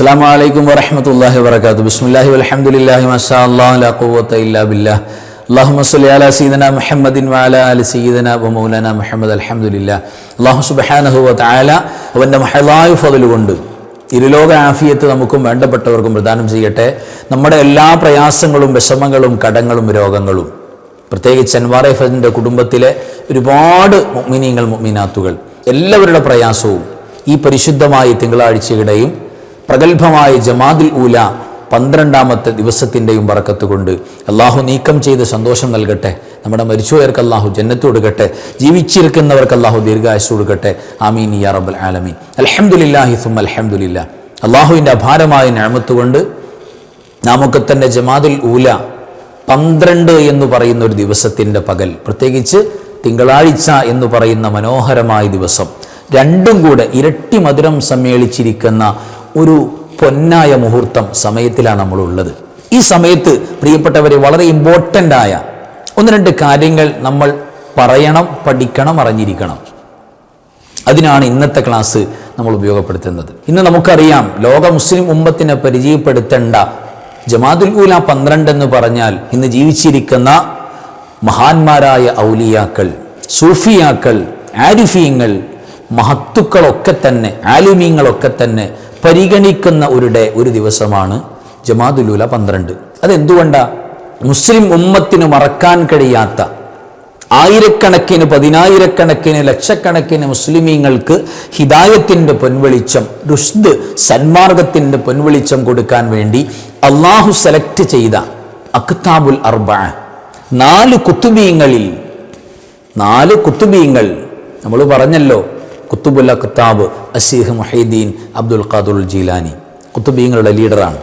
അസ്സാം വലൈക്കും വറഹമത്തല്ലാഹി വർക്കാത്തു ബിസ്മില്ലാഹി അല്ലാഹു ലാ ഖുവത ഇല്ലാ ബില്ലാഹ് അല്ലാഹുമ്മ സ്വല്ലി അലാ സയ്യിദന മുഹമ്മദിൻ വഅലാ ആലി സയ്യിദന വ മൗലാന മുഹമ്മദ് അൽഹംദുലില്ലാഹ് അല്ലാഹു സുബ്ഹാനഹു വ തആല അവന്റെ മഹലായു ഫതിൽ കൊണ്ട് ഇരുലോക ആഫിയത്ത് നമുക്കും വേണ്ടപ്പെട്ടവർക്കും പ്രദാനം ചെയ്യട്ടെ. നമ്മുടെ എല്ലാ പ്രയാസങ്ങളും വിഷമങ്ങളും കടങ്ങളും രോഗങ്ങളും പ്രത്യേകിച്ച് അൻവാറെ എഫിന്റെ കുടുംബത്തിലെ ഒരുപാട് മുഗ്മിനീങ്ങൾ മുഗ്മിനാത്തുകൾ എല്ലാവരുടെ പ്രയാസവും ഈ പരിശുദ്ധമായ തിങ്കളാഴ്ചയുടെയും പ്രഗത്ഭമായ ജമാദുൽ ഊല പന്ത്രണ്ടാമത്തെ ദിവസത്തിന്റെയും വറക്കത്ത് കൊണ്ട് അള്ളാഹു നീക്കം ചെയ്ത് സന്തോഷം നൽകട്ടെ. നമ്മുടെ മരിച്ചുപോയവർക്ക് അള്ളാഹു ജന്നത്ത് കൊടുക്കട്ടെ. ജീവിച്ചിരിക്കുന്നവർക്ക് അള്ളാഹു ദീർഘായുസ് കൊടുക്കട്ടെ. ആമീൻ യാ റബ്ബൽ ആലമീൻ. അൽഹംദുലില്ലാഹി സും അലഹമുല്ല അള്ളാഹുവിന്റെ അപാരമായ ഞാമത്ത് കൊണ്ട് നാമൊക്കെ തന്നെ ജമാദുൽ ഊല പന്ത്രണ്ട് എന്ന് പറയുന്ന ഒരു ദിവസത്തിന്റെ പകൽ പ്രത്യേകിച്ച് തിങ്കളാഴ്ച എന്ന് പറയുന്ന മനോഹരമായ ദിവസം. രണ്ടും കൂടെ ഇരട്ടി മധുരം സമ്മേളിച്ചിരിക്കുന്ന ഒരു പൊന്നായ മുഹൂർത്തം സമയത്തിലാണ് നമ്മളുള്ളത്. ഈ സമയത്ത് പ്രിയപ്പെട്ടവരെ വളരെ ഇമ്പോർട്ടന്റ് ആയ ഒന്ന് രണ്ട് കാര്യങ്ങൾ നമ്മൾ പറയണം പഠിക്കണം അറിഞ്ഞിരിക്കണം. അതിനാണ് ഇന്നത്തെ ക്ലാസ് നമ്മൾ ഉപയോഗപ്പെടുത്തുന്നത്. ഇന്ന് നമുക്കറിയാം ലോക മുസ്ലിം ഉമ്മത്തിനെ പരിചയപ്പെടുത്തേണ്ട ജമാതുൽ ഉല പന്ത്രണ്ട് എന്ന് പറഞ്ഞാൽ ഇന്ന് ജീവിച്ചിരിക്കുന്ന മഹാന്മാരായ ഔലിയാക്കൾ സൂഫിയാക്കൾ ആരിഫീങ്ങൾ മഹത്തുക്കളൊക്കെ തന്നെ ആലിമീങ്ങളൊക്കെ തന്നെ പരിഗണിക്കുന്ന ഒരു ഡേ ഒരു ദിവസമാണ് ജമാതുലൂല പന്ത്രണ്ട്. അതെന്തുകൊണ്ടാ? മുസ്ലിം ഉമ്മത്തിന് മറക്കാൻ കഴിയാത്ത ആയിരക്കണക്കിന് പതിനായിരക്കണക്കിന് ലക്ഷക്കണക്കിന് മുസ്ലിമീങ്ങൾക്ക് ഹിദായത്തിന്റെ പൊൻവെളിച്ചം റുഷ്ദ് സന്മാർഗത്തിന്റെ പൊൻവെളിച്ചം കൊടുക്കാൻ വേണ്ടി അള്ളാഹു സെലക്ട് ചെയ്ത അക്താബുൽ അർബ. നാല് കുത്തുബീങ്ങളിൽ നാല് കുത്തുബീങ്ങൾ നമ്മൾ പറഞ്ഞല്ലോ കുത്തുബുൽ കുത്താബ് അസീഹ് മുഹീദ്ദീൻ അബ്ദുൽ ഖാദുൽ ജീലാനി. കുത്തുബീങ്ങളുടെ ലീഡറാണ്.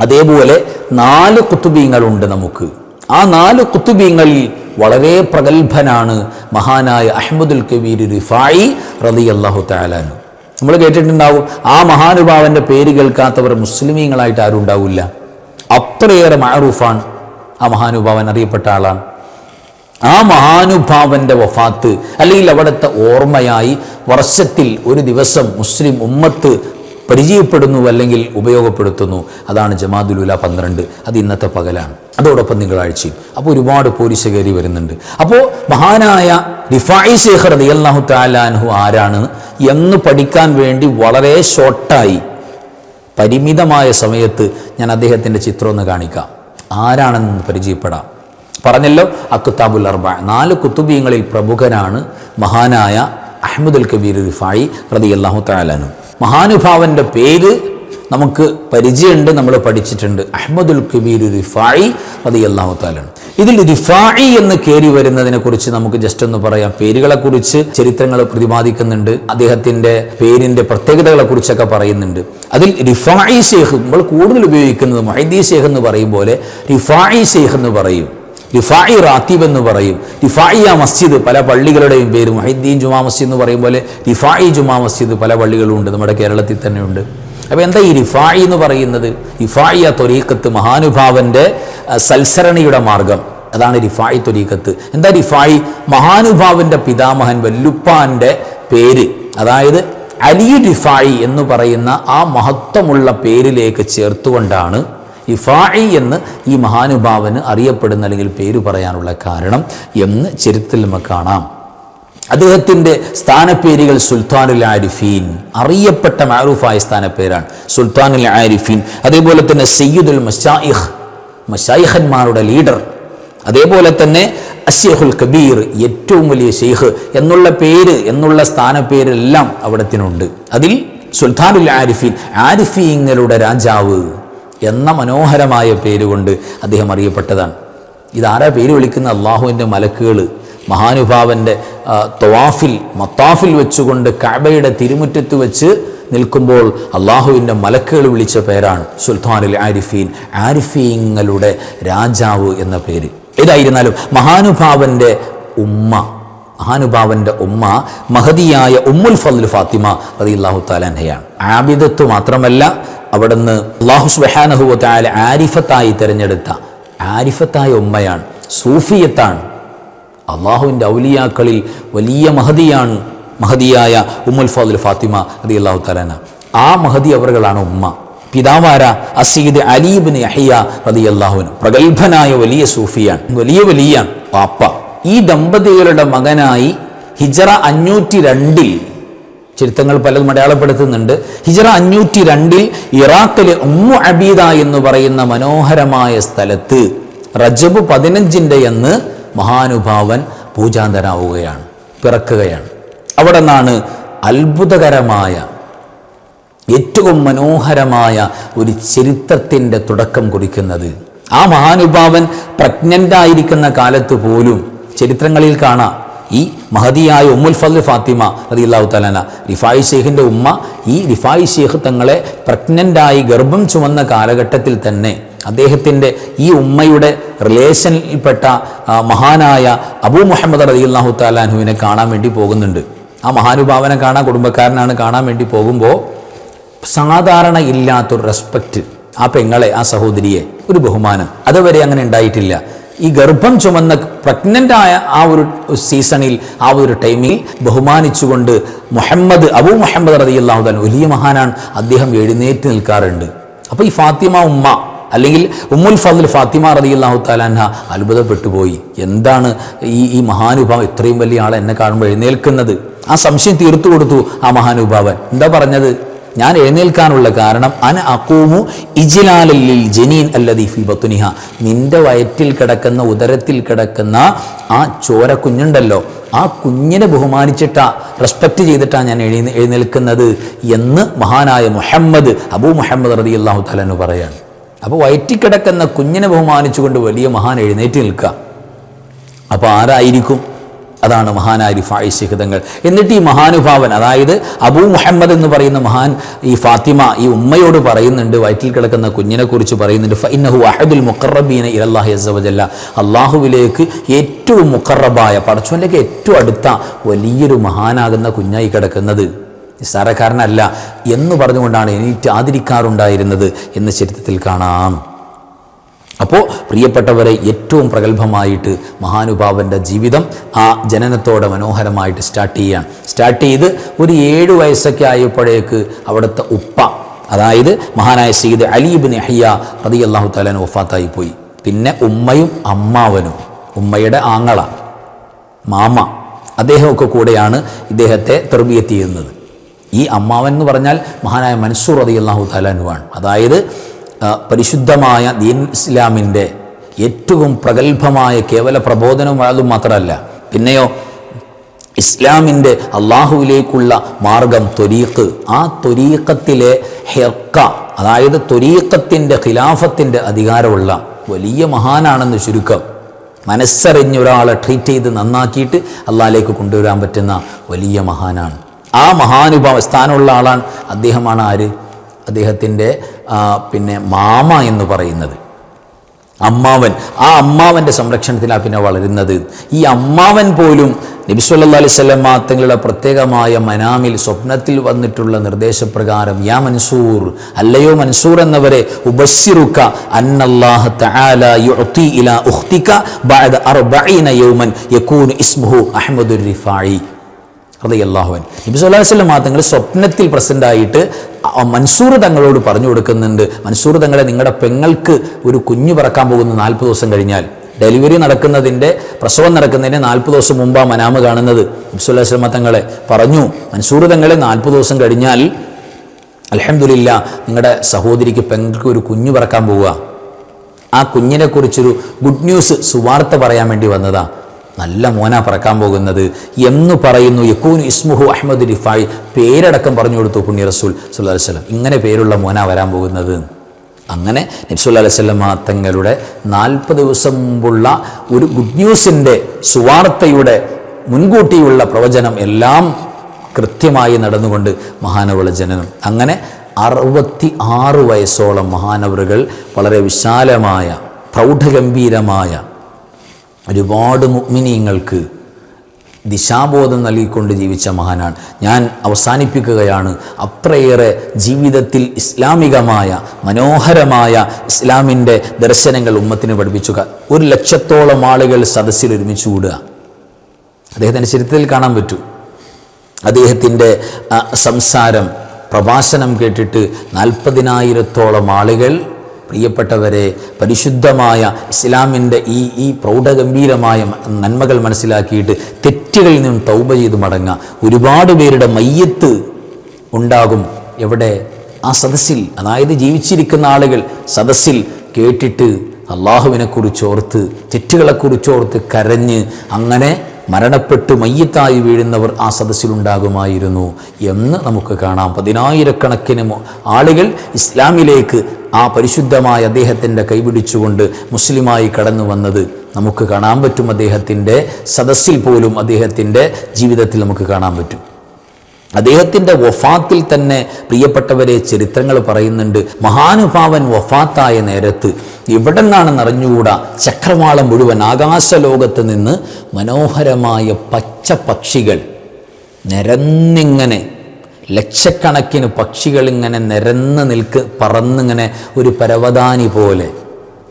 അതേപോലെ നാല് കുത്തുബീങ്ങളുണ്ട് നമുക്ക്. ആ നാല് കുത്തുബീങ്ങളിൽ വളരെ പ്രഗത്ഭനാണ്. മഹാനായ അഹമ്മദുൽ കബീർ റിഫായി റതി അള്ളാഹു താലാനു നമ്മൾ കേട്ടിട്ടുണ്ടാവും ആ മഹാനുഭാവന്റെ പേര് കേൾക്കാത്തവർ മുസ്ലിമീങ്ങളായിട്ട് ആരും ഉണ്ടാവില്ല. അത്രയേറെ മാറൂഫാണ് ആ മഹാനുഭാവൻ അറിയപ്പെട്ട ആളാണ്. ആ മഹാനുഭാവന്റെ വഫാത്ത് അല്ലെങ്കിൽ അവിടുത്തെ ഓർമ്മയായി വർഷത്തിൽ ഒരു ദിവസം മുസ്ലിം ഉമ്മത്ത് പരിചയപ്പെടുന്നു അല്ലെങ്കിൽ ഉപയോഗപ്പെടുത്തുന്നു. അതാണ് ജമാദുലുല പന്ത്രണ്ട്. അത് ഇന്നത്തെ പകലാണ്. അതോടൊപ്പം തിങ്കളാഴ്ചയും അപ്പോൾ ഒരുപാട് പോലീസ് കയറി വരുന്നുണ്ട്. അപ്പോൾ മഹാനായ റിഫായി ശേഖർ അള്ളാഹു താലാൻഹു ആരാണ്? എന്ന് പഠിക്കാൻ വേണ്ടി വളരെ ഷോർട്ടായി പരിമിതമായ സമയത്ത് ഞാൻ അദ്ദേഹത്തിന്റെ ചിത്രം ഒന്ന് കാണിക്കാം. ആരാണെന്ന് പരിചയപ്പെടാം. പറഞ്ഞല്ലോ അക്കുത്താബുൽ അർബ. നാല് കുത്തുബീങ്ങളിൽ പ്രമുഖനാണ് മഹാനായ അഹമ്മദുൽ കബീർ റിഫായി റതി അള്ളാഹു താലാനു മഹാനുഭാവന്റെ പേര് നമുക്ക് പരിചയമുണ്ട് നമ്മൾ പഠിച്ചിട്ടുണ്ട്. അഹമ്മദുൽ കബീർ റിഫായി റതി അള്ളാഹു താലാണ് ഇതിൽ റിഫായി എന്ന് കയറി വരുന്നതിനെ കുറിച്ച് നമുക്ക് ജസ്റ്റ് ഒന്ന് പറയാം. പേരുകളെ കുറിച്ച് ചരിത്രങ്ങൾ പ്രതിപാദിക്കുന്നുണ്ട്. അദ്ദേഹത്തിന്റെ പേരിന്റെ പ്രത്യേകതകളെ കുറിച്ചൊക്കെ പറയുന്നുണ്ട്. അതിൽ റിഫായി ഷേഖ് നമ്മൾ കൂടുതൽ ഉപയോഗിക്കുന്നത് മഹദി ഷേഖ് എന്ന് പറയും പോലെ റിഫായി ഷേഖ് എന്ന് പറയും. റിഫായി റാത്തീബ് എന്ന് പറയും. ലിഫായിയ മസ്ജിദ് പല പള്ളികളുടെയും പേര്. മൊഹീദ്ദീൻ ജുമാ മസ്ജിദ് എന്ന് പറയും പോലെ ലിഫായി ജുമാ മസ്ജിദ് പല പള്ളികളും ഉണ്ട് നമ്മുടെ കേരളത്തിൽ തന്നെ ഉണ്ട് അപ്പോൾ എന്താ ഈ റിഫായി എന്ന് പറയുന്നത്? റിഫായിയ തൊരീക്കത്ത് മഹാനുഭാവന്റെ സൽസരണിയുടെ മാർഗം. അതാണ് റിഫായി തൊരീക്കത്ത് എന്താ റിഫായി മഹാനുഭാവന്റെ പിതാമഹൻ വല്ലുപ്പാന്റെ പേര്. അതായത് അലി റിഫായി എന്ന് പറയുന്ന ആ മഹത്വമുള്ള പേരിലേക്ക് ചേർത്തുകൊണ്ടാണ് ഇഫായി എന്ന് ഈ മഹാനുഭാവന് അറിയപ്പെടുന്ന അല്ലെങ്കിൽ പേര് പറയാനുള്ള കാരണം എന്ന് ചരിത്രത്തിൽ നമുക്ക് കാണാം. അദ്ദേഹത്തിന്റെ സ്ഥാനപ്പേരുകൾ സുൽത്താനുൽ ആരിഫീൻ അറിയപ്പെട്ട മാറൂഫായ സ്ഥാനപ്പേരാണ് സുൽത്താനുൽ ആരിഫീൻ. അതേപോലെ തന്നെ സയ്യിദുൽ മഷായിഖ് മഷായിഖന്മാരുടെ ലീഡർ. അതേപോലെ തന്നെ അഷേഖുൽ കബീർ ഏറ്റവും വലിയ ഷെയ്ഖ് എന്നുള്ള പേര് എന്നുള്ള സ്ഥാനപ്പേരെല്ലാം അവിടത്തിനുണ്ട്. അതിൽ സുൽത്താനുൽ ആരിഫീൻ ആരിഫീങ്ങളുടെ രാജാവ്. എന്ന മനോഹരമായ പേരുകൊണ്ട് അദ്ദേഹം അറിയപ്പെട്ടതാണ്. ഇതാരാ പേര് വിളിക്കുന്ന അള്ളാഹുവിന്റെ മലക്കുകൾ? മഹാനുഭാവന്റെ തൊവാഫിൽ മത്താഫിൽ വെച്ചുകൊണ്ട് കഅബയുടെ തിരുമുറ്റത്ത് വെച്ച് നിൽക്കുമ്പോൾ അള്ളാഹുവിന്റെ മലക്കുകൾ വിളിച്ച പേരാണ് സുൽത്താനുൽ ആരിഫീൻ ആരിഫീങ്ങളുടെ രാജാവ് എന്ന പേര്. ഏതായിരുന്നാലും മഹാനുഭാവന്റെ ഉമ്മ മഹാനുഭാവന്റെ ഉമ്മ മഹതിയായ ഉമ്മുൽ ഫദ്ലു ഫാത്തിമ റളിയല്ലാഹു താലാൻഹയാണ് ആബിദത്ത് മാത്രമല്ല അവിടുന്ന് അള്ളാഹു സുബ്ഹാനഹു തആല ആരിഫത്തായി തിരഞ്ഞെടുത്ത ആരിഫത്തായ ഉമ്മയാണ് സൂഫിയത്താണ്. അള്ളാഹുവിന്റെ ഔലിയാക്കളിൽ വലിയ മഹതിയാണ് മഹതിയായ ഉമ്മുൽ ഫാദുൽ ഫാത്തിമ അതി അള്ളാഹു തലാന ആ മഹതി അവറുകളാണ് ഉമ്മ. പിതാവാര അസീദ് അലീബിന് യഹിയ അള്ളാഹുവിന് പ്രഗത്ഭനായ വലിയ സൂഫിയാണ് വലിയ വലിയ പാപ്പ. ഈ ദമ്പതികളുടെ മകനായി ഹിജറ അഞ്ഞൂറ്റി രണ്ടിൽ ചരിത്രങ്ങൾ പലതും അടയാളപ്പെടുത്തുന്നുണ്ട്. ഹിജറ അഞ്ഞൂറ്റി രണ്ടിൽ ഇറാഖിലെ ഉമ്മു അബീദ എന്ന് പറയുന്ന മനോഹരമായ സ്ഥലത്ത് റജബ് പതിനഞ്ചിന്റെ എന്ന് മഹാനുഭാവൻ പൂജാന്തരാവുകയാണ് പിറക്കുകയാണ്. അവിടെ നിന്നാണ് അത്ഭുതകരമായ ഏറ്റവും മനോഹരമായ ഒരു ചരിത്രത്തിന്റെ തുടക്കം കുറിക്കുന്നത്. ആ മഹാനുഭാവൻ പ്രഗ്നന്റായിരിക്കുന്ന കാലത്ത് പോലും ചരിത്രങ്ങളിൽ കാണാം. ഈ മഹതിയായ ഉമ്മുൽ ഫൽ ഫാത്തിമ റളിയല്ലാഹു തലാന റിഫായി ഷെയ്ഖിന്റെ ഉമ്മ ഈ റിഫായി ഷെയ്ഖ് തങ്ങളെ പ്രഗ്നന്റായി ഗർഭം ചുമന്ന കാലഘട്ടത്തിൽ തന്നെ അദ്ദേഹത്തിന്റെ ഈ ഉമ്മയുടെ റിലേഷനിൽപ്പെട്ട മഹാനായ അബൂ മുഹമ്മദ് റതിയുല്ലാഹു താലാൻഹുവിനെ കാണാൻ വേണ്ടി പോകുന്നുണ്ട്. ആ മഹാനുഭാവനെ കാണാൻ കുടുംബക്കാരനാണ് കാണാൻ വേണ്ടി പോകുമ്പോൾ സാധാരണ ഇല്ലാത്തൊരു റെസ്പെക്റ്റ് ആ പെങ്ങളെ ആ സഹോദരിയെ ഒരു ബഹുമാനം. അതുവരെ അങ്ങനെ ഉണ്ടായിട്ടില്ല. ഈ ഗർഭം ചുമന്ന പ്രഗ്നന്റ് ആയ ആ ഒരു സീസണിൽ ആ ഒരു ടൈമിൽ ബഹുമാനിച്ചുകൊണ്ട് മുഹമ്മദ് അബു മുഹമ്മദ് റതിയല്ലാഹു താൻ വലിയ മഹാനാണ്. അദ്ദേഹം എഴുന്നേറ്റ് നിൽക്കാറുണ്ട്. അപ്പോൾ ഈ ഫാത്തിമ ഉമ്മ അല്ലെങ്കിൽ ഉമ്മുൽ ഫാദിൽ ഫാത്തിമ റതിയല്ലാഹു താലാന്ന അത്ഭുതപ്പെട്ടു പോയി. എന്താണ് ഈ ഈ മഹാനുഭാവം? ഇത്രയും വലിയ ആളെ എന്നെ കാണുമ്പോൾ എഴുന്നേൽക്കുന്നത്. ആ സംശയം തീർത്തു കൊടുത്തു ആ മഹാനുഭാവൻ. എന്താ പറഞ്ഞത്? ഞാൻ എഴുന്നേൽക്കാനുള്ള കാരണം അന അക്കൂമു ഇജിലാലല്ലിൽ ജനീൻ അല്ലതി ഫി ബത്തുനിഹ നിന്റെ വയറ്റിൽ കിടക്കുന്ന ഉദരത്തിൽ കിടക്കുന്ന ആ ചോര കുഞ്ഞുണ്ടല്ലോ ആ കുഞ്ഞിനെ ബഹുമാനിച്ചിട്ടാ റെസ്പെക്റ്റ് ചെയ്തിട്ടാ ഞാൻ എഴുന്ന എഴുന്നേൽക്കുന്നത് എന്ന് മഹാനായ മുഹമ്മദ് അബൂ മുഹമ്മദ് റതി അള്ളാഹു തലനു പറയാണ്. അപ്പോൾ വയറ്റിൽ കിടക്കുന്ന കുഞ്ഞിനെ ബഹുമാനിച്ചുകൊണ്ട് വലിയ മഹാൻ എഴുന്നേറ്റ് നിൽക്കുക. അപ്പോൾ ആരായിരിക്കും? അതാണ് മഹാനായ റിഫായി ശിഖിതങ്ങൾ. എന്നിട്ട് ഈ മഹാനുഭാവൻ അതായത് അബൂ മുഹമ്മദ് എന്ന് പറയുന്ന മഹാൻ ഈ ഫാത്തിമ ഈ ഉമ്മയോട് പറയുന്നുണ്ട് വയറ്റിൽ കിടക്കുന്ന കുഞ്ഞിനെക്കുറിച്ച് പറയുന്നുണ്ട് ഫൈനഹു അഹദുൽ മുക്കറബീന ഇലല്ലാഹി അസവജല്ല അള്ളാഹുവിലേക്ക് ഏറ്റവും മുക്കറബായ പടച്ചോനിലേക്ക് ഏറ്റവും അടുത്ത വലിയൊരു മഹാനാകുന്ന കുഞ്ഞായി കിടക്കുന്നത് നിസ്സാരക്കാരനല്ല എന്ന് പറഞ്ഞുകൊണ്ടാണ് എനിക്ക് ആദരിക്കാറുണ്ടായിരുന്നത് എന്ന് ചരിത്രത്തിൽ കാണാം. അപ്പോൾ പ്രിയപ്പെട്ടവരെ ഏറ്റവും പ്രഗത്ഭമായിട്ട് മഹാനുഭാവന്റെ ജീവിതം ആ ജനനത്തോടെ മനോഹരമായിട്ട് സ്റ്റാർട്ട് ചെയ്യുകയാണ് സ്റ്റാർട്ട് ചെയ്ത് ഒരു ഏഴ് വയസ്സൊക്കെ ആയപ്പോഴേക്ക് അവിടുത്തെ ഉപ്പ അതായത് മഹാനായ സീദ് അലീബിൻ അഹിയ റതി അള്ളാഹു താലാൻ വഫാത്തായി പോയി. പിന്നെ ഉമ്മയും അമ്മാവനും ഉമ്മയുടെ ആങ്ങള മാമ അദ്ദേഹമൊക്കെ കൂടെയാണ് ഇദ്ദേഹത്തെ തെർബിയത്ത് ചെയ്യുന്നത്. ഈ അമ്മാവൻ എന്ന് പറഞ്ഞാൽ മഹാനായ മൻസൂർ റതി അള്ളാഹു താലാനുവാണ് അതായത് പരിശുദ്ധമായ ദീൻ ഇസ്ലാമിന്റെ ഏറ്റവും പ്രഗത്ഭമായ കേവല പ്രബോധനവും അതും മാത്രമല്ല. പിന്നെയോ ഇസ്ലാമിന്റെ അള്ളാഹുവിലേക്കുള്ള മാർഗം ത്വരീഖ്. ആ ത്വരീഖത്തിലെ ഹെർക്ക അതായത് ത്വരീഖത്തിന്റെ ഖിലാഫത്തിന്റെ അധികാരമുള്ള വലിയ മഹാനാണെന്ന് ചുരുക്കം മനസ്സറിഞ്ഞൊരാളെ ട്രീറ്റ് ചെയ്ത് നന്നാക്കിയിട്ട് അള്ളാഹിലേക്ക് കൊണ്ടുവരാൻ പറ്റുന്ന വലിയ മഹാനാണ്. ആ മഹാനുഭാവ സ്ഥാനമുള്ള ആളാണ് അദ്ദേഹമാണ് ആര്? അദ്ദേഹത്തിന്റെ പിന്നെ മാമ എന്ന് പറയുന്നത്. അമ്മാവൻ. ആ അമ്മാവന്റെ സംരക്ഷണത്തിലാണ് പിന്നെ വളരുന്നത്. ഈ അമ്മാവൻ പോലും നബിസ്വല്ലാ അലൈഹി സ്വലമ തങ്ങളുടെ പ്രത്യേകമായ മനാമിൽ സ്വപ്നത്തിൽ വന്നിട്ടുള്ള നിർദ്ദേശപ്രകാരം യാ മൻസൂർ അല്ലയോ മൻസൂർ എന്നവരെ ഉപശിറുക്ക അന്നല്ലാഹ തആല യുഅതി ഇലാ ഉഖ്തിക ബഅദ അർബഈന യൗമൻ യകൂനു ഇസ്മുഹു അഹ്മദുർ റിഫായി. ഹൃദയല്ലാഹുവൻ നബി വസല്ലം തങ്ങൾ സ്വപ്നത്തിൽ പ്രസന്റ് ആയിട്ട് മൻസൂർ തങ്ങളോട് പറഞ്ഞു കൊടുക്കുന്നുണ്ട്. മൻസൂർ തങ്ങളെ നിങ്ങളുടെ പെങ്ങൾക്ക് ഒരു കുഞ്ഞു പറക്കാൻ പോകുന്ന നാൽപ്പത് ദിവസം കഴിഞ്ഞാൽ. ഡെലിവറി നടക്കുന്നതിന്റെ പ്രസവം നടക്കുന്നതിന് നാൽപ്പത് ദിവസം മുമ്പാണ് മനാമ് കാണുന്നത്. നബി സല്ലല്ലാഹു അലൈഹി വസല്ലം തങ്ങളെ പറഞ്ഞു മൻസൂർ തങ്ങളെ നാൽപ്പത് ദിവസം കഴിഞ്ഞാൽ അലഹമില്ല നിങ്ങളുടെ സഹോദരിക്ക് പെങ്ങൾക്ക് ഒരു കുഞ്ഞു പറക്കാൻ പോവുക. ആ കുഞ്ഞിനെക്കുറിച്ചൊരു ഗുഡ് ന്യൂസ് സുവാർത്ത പറയാൻ വേണ്ടി വന്നതാ. നല്ല മോന പറക്കാൻ പോകുന്നത് എന്ന് പറയുന്നു. യക്കൂൻ ഇസ്മുഹു അഹമ്മദ് ലിഫായി. പേരടക്കം പറഞ്ഞു കൊടുത്തു പുണ്യ റസൂൽ സുല്ലാ വസ്ലം ഇങ്ങനെ പേരുള്ള മോന വരാൻ പോകുന്നത്. അങ്ങനെ നബ്സുല്ലാ അലൈവല്ലമ തങ്ങളുടെ നാൽപ്പത് ദിവസം മുമ്പുള്ള ഒരു ഗുഡ് ന്യൂസിന്റെ സുവാർത്തയുടെ മുൻകൂട്ടിയുള്ള പ്രവചനം എല്ലാം കൃത്യമായി നടന്നുകൊണ്ട് മഹാനവള ജനനം. അങ്ങനെ അറുപത്തി ആറ് വയസ്സോളം മഹാനവറുകൾ വളരെ വിശാലമായ പ്രൗഢഗംഭീരമായ ഒരുപാട് മുഗ്മിനീങ്ങൾക്ക് ദിശാബോധം നൽകിക്കൊണ്ട് ജീവിച്ച മഹാനാണ്. ഞാൻ അവസാനിപ്പിക്കുകയാണ്. അത്രയേറെ ജീവിതത്തിൽ ഇസ്ലാമികമായ മനോഹരമായ ഇസ്ലാമിന്റെ ദർശനങ്ങൾ ഉമ്മത്തിന് പഠിപ്പിച്ചു ഒരു ലക്ഷത്തോളം ആളുകൾ സദസ്സിൽ ഒരുമിച്ച് കൂടുക. അദ്ദേഹത്തിന്റെ ചരിത്രത്തിൽ കാണാൻ പറ്റൂ. അദ്ദേഹത്തിന്റെ സംസാരം പ്രഭാഷണം കേട്ടിട്ട് നാൽപ്പതിനായിരത്തോളം ആളുകൾ പ്രിയപ്പെട്ടവരെ പരിശുദ്ധമായ ഇസ്ലാമിന്റെ ഈ ഈ പ്രൗഢഗംഭീരമായ നന്മകൾ മനസ്സിലാക്കിയിട്ട് തെറ്റുകളിൽ നിന്നും തൗബ ചെയ്ത് മടങ്ങുക. ഒരുപാട് പേരുടെ മയ്യത്ത് ഉണ്ടാകും. എവിടെ? ആ സദസ്സിൽ. അതായത് ജീവിച്ചിരിക്കുന്ന ആളുകൾ സദസ്സിൽ കേട്ടിട്ട് അള്ളാഹുവിനെക്കുറിച്ചോർത്ത് തെറ്റുകളെക്കുറിച്ചോർത്ത് കരഞ്ഞ് അങ്ങനെ മരണപ്പെട്ട് മയ്യത്തായി വീഴുന്നവർ ആ സദസ്സിലുണ്ടാകുമായിരുന്നു എന്ന് നമുക്ക് കാണാം. പതിനായിരക്കണക്കിന് ആളുകൾ ഇസ്ലാമിലേക്ക് ആ പരിശുദ്ധമായ അദ്ദേഹത്തിന്റെ കൈപിടിച്ചുകൊണ്ട് മുസ്ലിമായി കടന്നു വന്നത് നമുക്ക് കാണാൻ പറ്റും അദ്ദേഹത്തിന്റെ സദസ്സിൽ പോലും അദ്ദേഹത്തിന്റെ ജീവിതത്തിൽ നമുക്ക് കാണാൻ പറ്റും. അദ്ദേഹത്തിന്റെ വഫാത്തിൽ തന്നെ പ്രിയപ്പെട്ടവരെ ചരിത്രങ്ങൾ പറയുന്നുണ്ട്. മഹാനുഭാവൻ വഫാത്തായ നേരത്ത് ഇവിടെ നിന്നാണെന്ന് അറിഞ്ഞുകൂടാ? ചക്രവാളം മുഴുവൻ ആകാശലോകത്ത് നിന്ന് മനോഹരമായ പച്ച പക്ഷികൾ നിരന്നിങ്ങനെ ലക്ഷക്കണക്കിന് പക്ഷികൾ ഇങ്ങനെ നിരന്ന് നിൽക്ക് പറന്നിങ്ങനെ ഒരു പരവതാനി പോലെ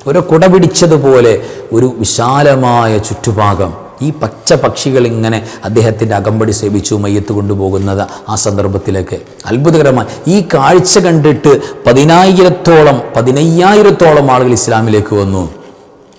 ഒരു കുട പിടിച്ചതുപോലെ ഒരു വിശാലമായ ചുറ്റുഭാഗം ഈ പച്ച പക്ഷികൾ ഇങ്ങനെ അദ്ദേഹത്തിന്റെ അകമ്പടി സേവിച്ചു മയ്യത്ത് കൊണ്ടുപോകുന്നത് ആ സന്ദർഭത്തിലേക്ക്. അത്ഭുതകരമായി. ഈ കാഴ്ച കണ്ടിട്ട് പതിനായിരത്തോളം പതിനയ്യായിരത്തോളം ആളുകൾ ഇസ്ലാമിലേക്ക് വന്നു.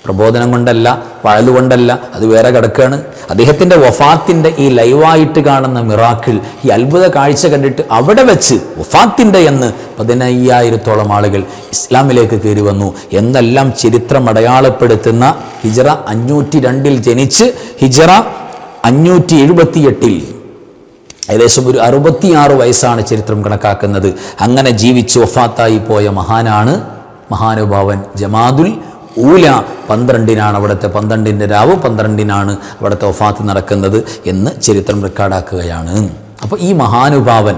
പ്രബോധനം കൊണ്ടല്ല വഴലുകൊണ്ടല്ല അത് വേറെ കിടക്കുകയാണ് അദ്ദേഹത്തിന്റെ വഫാത്തിന്റെ ഈ ലൈവായിട്ട് കാണുന്ന മിറാക്കിൾ ഈ അത്ഭുത കാഴ്ച കണ്ടിട്ട് അവിടെ വെച്ച് വഫാത്തിന്റെ എന്ന് പതിനയ്യായിരത്തോളം ആളുകൾ ഇസ്ലാമിലേക്ക് കയറി വന്നു. എന്നെല്ലാം ചരിത്രം അടയാളപ്പെടുത്തുന്ന ഹിജറ അഞ്ഞൂറ്റി രണ്ടിൽ ജനിച്ച് ഹിജറ അഞ്ഞൂറ്റി എഴുപത്തിയെട്ടിൽ ഏകദേശം ഒരു അറുപത്തിയാറ് വയസ്സാണ് ചരിത്രം കണക്കാക്കുന്നത്. അങ്ങനെ ജീവിച്ച് വഫാത്തായി പോയ മഹാനാണ് മഹാനുഭാവൻ ജമാദുൽ ഊല പന്ത്രണ്ടിനാണ് അവിടുത്തെ പന്ത്രണ്ടിന്റെ രാവ് പന്ത്രണ്ടിനാണ് അവിടുത്തെ ഒഫാത്ത് നടക്കുന്നത് എന്ന് ചരിത്രം റെക്കോർഡാക്കുകയാണ് അപ്പോൾ ഈ മഹാനുഭാവൻ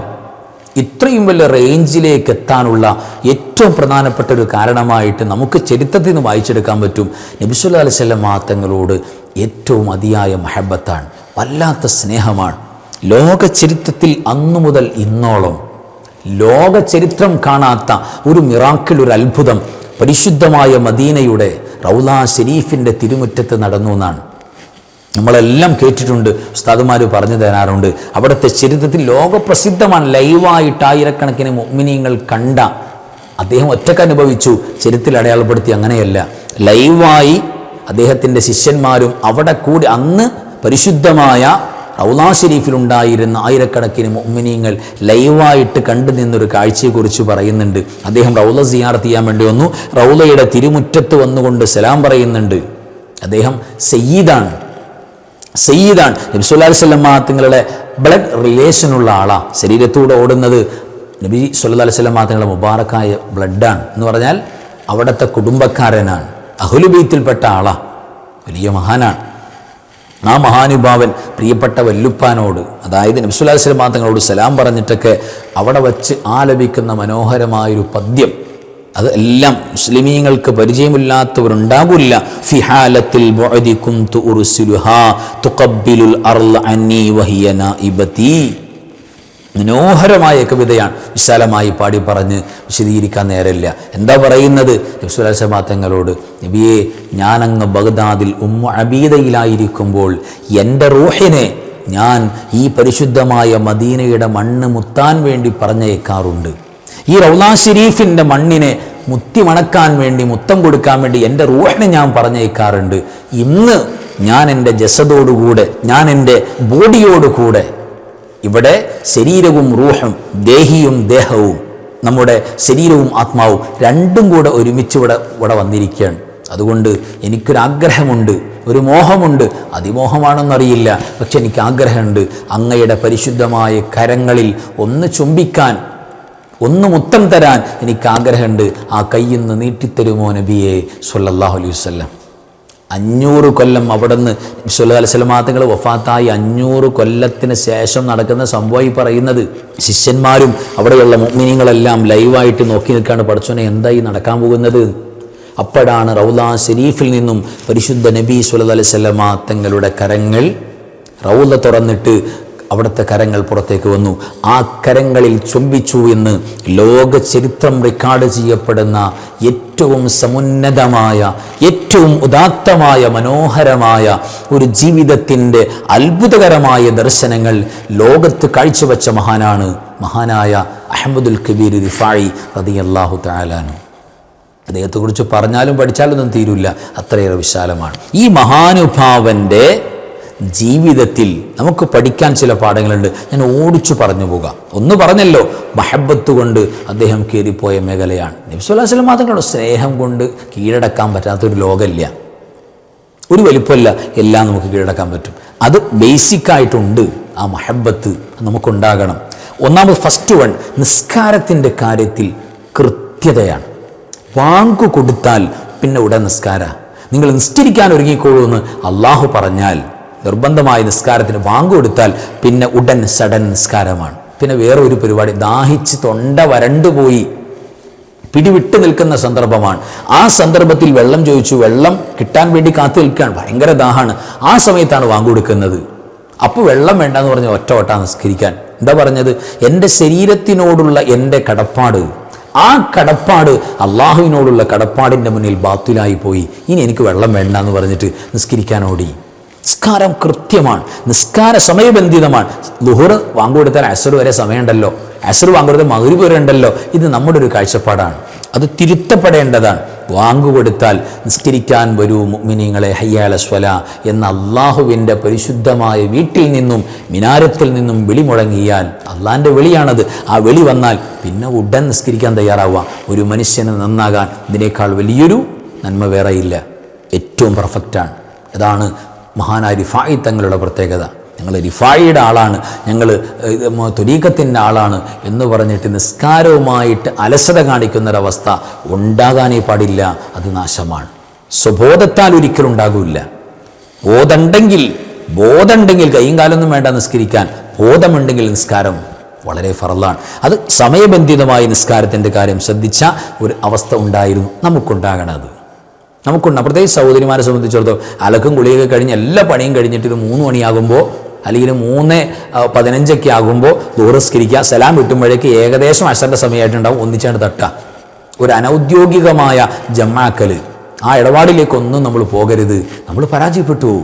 ഇത്രയും വലിയ റേഞ്ചിലേക്ക് എത്താനുള്ള ഏറ്റവും പ്രധാനപ്പെട്ട ഒരു കാരണമായിട്ട് നമുക്ക് ചരിത്രത്തിൽ നിന്ന് വായിച്ചെടുക്കാൻ പറ്റും. നബിസുല്ലാ അലൈവല്ലം മാത്തങ്ങളോട് ഏറ്റവും അതിയായ മഹബത്താണ് വല്ലാത്ത സ്നേഹമാണ്. ലോക ചരിത്രത്തിൽ അന്നു മുതൽ ഇന്നോളം ലോക ചരിത്രം കാണാത്ത ഒരു മിറാക്കിൾ ഒരു അത്ഭുതം പരിശുദ്ധമായ മദീനയുടെ റൗല ഷെരീഫിന്റെ തിരുമുറ്റത്ത് നടന്നു എന്നാണ്. നമ്മളെല്ലാം കേട്ടിട്ടുണ്ട് ഉസ്താദുമാർ പറഞ്ഞു തരാറുണ്ട്. അവിടുത്തെ ചരിത്രത്തിൽ ലോകപ്രസിദ്ധമാണ്. ലൈവായിട്ട് ആയിരക്കണക്കിന് മുഅ്മിനീങ്ങൾ കണ്ട അദ്ദേഹം ഒറ്റയ്ക്ക് അനുഭവിച്ചു. ചരിത്രത്തിൽ അടയാളപ്പെടുത്തി അങ്ങനെയല്ല. ലൈവായി അദ്ദേഹത്തിന്റെ ശിഷ്യന്മാരും അവിടെ കൂടി അന്ന് പരിശുദ്ധമായ റൗലാ ഷെരീഫിലുണ്ടായിരുന്ന ആയിരക്കണക്കിന് മുഅ്മിനീങ്ങൾ ലൈവായിട്ട് കണ്ടു നിന്നൊരു കാഴ്ചയെക്കുറിച്ച് പറയുന്നുണ്ട്. അദ്ദേഹം റൗല സിയാർത്ത് ചെയ്യാൻ വേണ്ടി വന്നു. റൗലയുടെ തിരുമുറ്റത്ത് വന്നുകൊണ്ട് സലാം പറയുന്നുണ്ട്. അദ്ദേഹം സയ്യിദാണ്. സയ്യിദാണ്. നബി സല്ലല്ലാഹു അലൈഹി വസല്ലം തങ്ങളുടെ ബ്ലഡ് റിലേഷനുള്ള ആളാണ് ശരീരത്തൂടെ ഓടുന്നത് നബി സുല്ലാ അലൈഹി വസല്ലം തങ്ങളുടെ മുബാറക്കായ ബ്ലഡാണ് എന്ന് പറഞ്ഞാൽ അവിടുത്തെ കുടുംബക്കാരനാണ്. അഹുലുബീത്തിൽപ്പെട്ട ആളാണ് വലിയ മഹാനാണ്. ആ മഹാനുഭാവൻ പ്രിയപ്പെട്ട വല്ലുപ്പാനോട് അതായത് നബ്സുല്ലാ വസ്ലം തങ്ങളോട് സലാം പറഞ്ഞിട്ടൊക്കെ അവിടെ വച്ച് ആലപിക്കുന്ന മനോഹരമായൊരു പദ്യം. അത് എല്ലാം മുസ്ലിമീങ്ങൾക്ക് പരിചയമില്ലാത്തവരുണ്ടാകില്ല. ഫിഹാലത്തിൽ ബുഅദി കുന്തു ഉർസിലുഹാ തുഖബ്ബിലുൽ അർള അന്നി വഹിയ നാഇബതി. മനോഹരമായ കവിതയാണ്. വിശാലമായി പാടി പറഞ്ഞ് വിശദീകരിക്കാൻ നേരമില്ല. എന്താ പറയുന്നത്? തങ്ങളോട് നബിയെ ഞാനങ്ങ് ബഗ്ദാദിൽ ഉമ്മ അബീദയിലായിരിക്കുമ്പോൾ എന്റെ റൂഹിനെ ഞാൻ ഈ പരിശുദ്ധമായ മദീനയുടെ മണ്ണ് മുത്താൻ വേണ്ടി പറഞ്ഞേക്കാറുണ്ട് ഈ റൗലാ ഷെരീഫിന്റെ മണ്ണിനെ മുത്തി മണക്കാൻ വേണ്ടി മുത്തം കൊടുക്കാൻ വേണ്ടി എന്റെ റൂഹിനെ ഞാൻ പറഞ്ഞേക്കാറുണ്ട് ഇന്ന് ഞാൻ എന്റെ ജസദോടുകൂടെ ഞാൻ എന്റെ ബോഡിയോടുകൂടെ ഇവിടെ ശരീരവും റൂഹും ദേഹിയും ദേഹവും നമ്മുടെ ശരീരവും ആത്മാവും രണ്ടും കൂടെ ഒരുമിച്ച് ഇവിടെ ഇവിടെ വന്നിരിക്കുകയാണ്. അതുകൊണ്ട് എനിക്കൊരാഗ്രഹമുണ്ട് ഒരു മോഹമുണ്ട്. അതിമോഹമാണെന്നറിയില്ല പക്ഷെ എനിക്ക് ആഗ്രഹമുണ്ട് അങ്ങയുടെ പരിശുദ്ധമായ കരങ്ങളിൽ ഒന്ന് ചുംബിക്കാൻ ഒന്ന് മുത്തം തരാൻ എനിക്ക് ആഗ്രഹമുണ്ട് ആ കയ്യിൽ നിന്ന് നീട്ടിത്തരുമോ നബിയെ? സൊല്ലാഹു അലൈഹി വസല്ലം. അഞ്ഞൂറ് കൊല്ലം അവിടുന്ന് സുല്ലാ അലൈസ്ലമാങ്ങൾ വഫാത്തായി. അഞ്ഞൂറ് കൊല്ലത്തിന് ശേഷം നടക്കുന്ന സംഭവം ഈ പറയുന്നത് ശിഷ്യന്മാരും അവിടെയുള്ള മുഗ്മിനിങ്ങളെല്ലാം ലൈവായിട്ട് നോക്കി നിൽക്കാണ് പഠിച്ചോനെ എന്തായി നടക്കാൻ പോകുന്നത്? അപ്പോഴാണ് റൗല ഷെരീഫിൽ നിന്നും പരിശുദ്ധ നബി സുല്ലാ അലൈവല്ലമ തങ്ങളുടെ കരങ്ങൾ റൗല തുറന്നിട്ട് അവിടുത്തെ കരങ്ങൾ പുറത്തേക്ക് വന്നു. ആ കരങ്ങളിൽ ചുംബിച്ചു എന്ന് ലോക ചരിത്രം റെക്കോർഡ് ചെയ്യപ്പെടുന്ന ഏറ്റവും സമുന്നതമായ ഏറ്റവും ഉദാത്തമായ മനോഹരമായ ഒരു ജീവിതത്തിന്റെ അത്ഭുതകരമായ ദർശനങ്ങൾ ലോകത്ത് കാഴ്ചവെച്ച മഹാനാണ് മഹാനായ അഹമ്മദുൽ കബീർ റിഫായി റതി അള്ളാഹു താലാനു അദ്ദേഹത്തെക്കുറിച്ച് പറഞ്ഞാലും പഠിച്ചാലൊന്നും തീരില്ല അത്രയേറെ വിശാലമാണ്. ഈ മഹാനുഭാവന്റെ ജീവിതത്തിൽ നമുക്ക് പഠിക്കാൻ ചില പാഠങ്ങളുണ്ട്. ഞാൻ ഓടിച്ചു പറഞ്ഞു പോകാം. ഒന്ന് പറഞ്ഞല്ലോ മഹബത്ത് കൊണ്ട് അദ്ദേഹം കയറിപ്പോയ മേഖലയാണ്. നബ്സുല്ലാസ്ലം മാത്രമല്ലോ സ്നേഹം കൊണ്ട് കീഴടക്കാൻ പറ്റാത്തൊരു ലോകമില്ല. ഒരു വലിപ്പമല്ല എല്ലാം നമുക്ക് കീഴടക്കാൻ പറ്റും. അത് ബേസിക്കായിട്ടുണ്ട് ആ മഹബത്ത് നമുക്കുണ്ടാകണം. ഒന്നാമത് ഫസ്റ്റ് വൺ നിസ്കാരത്തിന്റെ കാര്യത്തിൽ കൃത്യതയാണ്. വാങ്കു കൊടുത്താൽ പിന്നെ ഉടൻ നിസ്കാര. നിങ്ങൾ നിസ്കരിക്കാൻ ഒരുങ്ങിക്കോളൂ എന്ന് അള്ളാഹു പറഞ്ഞാൽ നിർബന്ധമായ നിസ്കാരത്തിന് കൊടുത്താൽ പിന്നെ ഉടൻ സഡൻ നിസ്കാരമാണ്. പിന്നെ വേറെ ഒരു പരിപാടി ദാഹിച്ച് തൊണ്ട വരണ്ടുപോയി പിടിവിട്ട് നിൽക്കുന്ന സന്ദർഭമാണ്. ആ സന്ദർഭത്തിൽ വെള്ളം ചോദിച്ചു വെള്ളം കിട്ടാൻ വേണ്ടി കാത്തു നിൽക്കുകയാണ് ഭയങ്കര ദാഹമാണ്. ആ സമയത്താണ് വാങ്ങുകൊടുക്കുന്നത് അപ്പോൾ വെള്ളം വേണ്ടെന്ന് പറഞ്ഞ് ഒറ്റ ഒട്ടാ നിസ്കരിക്കാൻ. എന്താ പറഞ്ഞത്? എന്റെ ശരീരത്തിനോടുള്ള എന്റെ കടപ്പാട് ആ കടപ്പാട് അള്ളാഹുവിനോടുള്ള കടപ്പാടിന്റെ മുന്നിൽ ബാത്തിലായി പോയി. ഇനി എനിക്ക് വെള്ളം വേണ്ട എന്ന് പറഞ്ഞിട്ട് നിസ്കരിക്കാൻ ഓടി. നിസ്കാരം കൃത്യമാണ്. നിസ്കാര സമയബന്ധിതമാണ്. ലുഹുർ വാങ്ങുകൊടുത്താൽ അസർ വരെ സമയമുണ്ടല്ലോ. അസർ വാങ്ങുകൊടുത്താൽ മകരി വരെ ഉണ്ടല്ലോ. ഇത് നമ്മുടെ ഒരു കാഴ്ചപ്പാടാണ്. അത് തിരുത്തപ്പെടേണ്ടതാണ്. വാങ്ങുകൊടുത്താൽ നിസ്കരിക്കാൻ വരൂ മുഅ്മിനീങ്ങളെ ഹയ്യാല സ്വല എന്ന അള്ളാഹുവിന്റെ പരിശുദ്ധമായ വീട്ടിൽ നിന്നും മിനാരത്തിൽ നിന്നും വിളി മുഴങ്ങിയാൽ അള്ളാഹിന്റെ വിളിയാണത്. ആ വിളി വന്നാൽ പിന്നെ ഉടൻ നിസ്കരിക്കാൻ തയ്യാറാവുക. ഒരു മനുഷ്യന് നന്നാകാൻ ഇതിനേക്കാൾ വലിയൊരു നന്മ വേറെയില്ല. ഏറ്റവും പെർഫെക്റ്റാണ് അതാണ് മഹാനായ റിഫായി തങ്ങളുടെ പ്രത്യേകത. ഞങ്ങൾ റിഫായിയുടെ ആളാണ്. ഞങ്ങൾ തുരീക്കത്തിന്റെ ആളാണ് എന്ന് പറഞ്ഞിട്ട് നിസ്കാരവുമായിട്ട് അലസത കാണിക്കുന്നൊരവസ്ഥ ഉണ്ടാകാനേ പാടില്ല. അത് നാശമാണ്. സ്വബോധത്താൽ ഒരിക്കലും ഉണ്ടാകില്ല. ബോധമുണ്ടെങ്കിൽ ബോധമുണ്ടെങ്കിൽ കൈയും കാലൊന്നും വേണ്ട നിസ്കരിക്കാൻ. ബോധമുണ്ടെങ്കിൽ നിസ്കാരം വളരെ ഫറലാണ്. അത് സമയബന്ധിതമായി നിസ്കാരത്തിന്റെ കാര്യം ശ്രദ്ധിച്ച ഒരു അവസ്ഥ ഉണ്ടായിരുന്നു. നമുക്കുണ്ടാകണത്. നമുക്കുണ്ട്. പ്രത്യേകിച്ച് സഹോദരിമാരെ സംബന്ധിച്ചിടത്തോളം അലക്കും കുളിയൊക്കെ കഴിഞ്ഞ് എല്ലാ പണിയും കഴിഞ്ഞിട്ട് ഇത് മൂന്ന് മണിയാകുമ്പോൾ അല്ലെങ്കിൽ മൂന്ന് പതിനഞ്ചൊക്കെ ആകുമ്പോൾ ദൂരസ്കരിക്കുക സലാം കിട്ടുമ്പോഴേക്ക് ഏകദേശം അസറിന്റെ സമയമായിട്ടുണ്ടാവും. ഒന്നിച്ചാണ് തട്ടുക. ഒരു അനൗദ്യോഗികമായ ജമാക്കൽ ആ ഇടപാടിലേക്കൊന്നും നമ്മൾ പോകരുത്. നമ്മൾ പരാജയപ്പെട്ടു.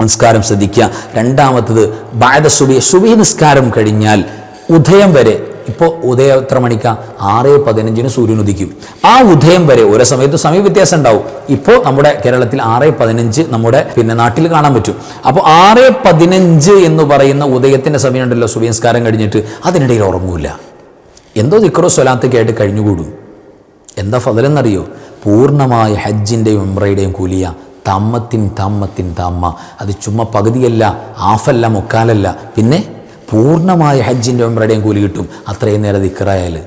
നിസ്കാരം ശ്രദ്ധിക്കുക. രണ്ടാമത്തത് ബാധ സുബി സുബി നിസ്കാരം കഴിഞ്ഞാൽ ഉദയം വരെ ഇപ്പോൾ ഉദയം എത്ര മണിക്ക? ആറ് പതിനഞ്ചിന് സൂര്യൻ ഉദിക്കും. ആ ഉദയം വരെ ഓരോ സമയത്ത് സമയ വ്യത്യാസം ഉണ്ടാവും. ഇപ്പോൾ നമ്മുടെ കേരളത്തിൽ ആറ് പതിനഞ്ച് നമ്മുടെ പിന്നെ നാട്ടിൽ കാണാൻ പറ്റും. അപ്പോൾ ആറ് പതിനഞ്ച് എന്ന് പറയുന്ന ഉദയത്തിന്റെ സമയം ഉണ്ടല്ലോ സൂര്യസ്കാരം കഴിഞ്ഞിട്ട്. അതിനിടയിൽ ഉറങ്ങൂല. എന്തോ ദിക്കറോ സ്വലാത്തൊക്കെ കേട്ട് കഴിഞ്ഞുകൂടും. എന്താ ഫതലെന്നറിയോ? പൂർണമായ ഹജ്ജിന്റെയും ഉംറയുടെയും കൂലിയ. തമ്മത്തിൻ തമ്മത്തിൻ തമ്മ. അത് ചുമ്മാ പകുതിയല്ല ആഫല്ല മുക്കാലല്ല. പിന്നെ പൂർണമായ ഹജ്ജിന്റെ ഒമ്പരുടെയും കൂലി കിട്ടും. അത്രയും നേരം ദിക്കറായാൽ